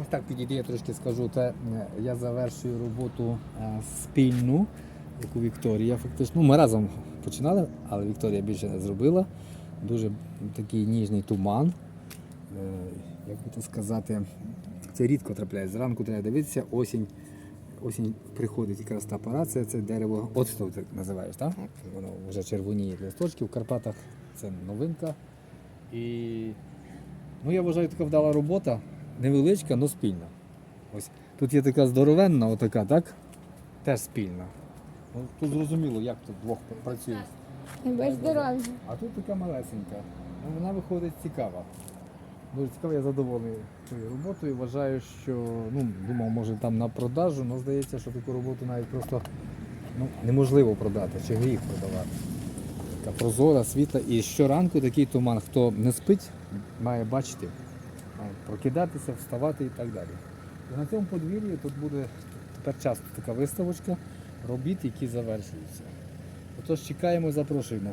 Ось так підійди, я трошки скажу. Це е, я завершую роботу е, спільну, яку Вікторія фактично. Ну, ми разом починали, але Вікторія більше не зробила. Дуже такий ніжний туман. Е, Як би то сказати, це рідко трапляється. Зранку треба дивитися, осінь. Осінь приходить якраз та пора, це, це дерево оцтов, так називаєш, так? Воно вже червоніє листочки. В Карпатах це новинка. І ну, я вважаю, така вдала робота, невеличка, але спільна. Ось тут є така здоровенна, отака, так? Теж спільна. Ну, тут зрозуміло, як тут двох працює. Ви здорові. А тут така малесенька. Ну, вона виходить цікава. Дуже цікаво, я задоволений цією роботою. Вважаю, що ну, думав, може там на продажу, але здається, що таку роботу навіть просто ну, неможливо продати, чи гріх продавати. Така прозора, світла. І щоранку такий туман, хто не спить, має бачити, прокидатися, вставати і так далі. І на цьому подвір'ї тут буде тепер часто така виставочка робіт, які завершуються. Отож чекаємо, запрошуємо.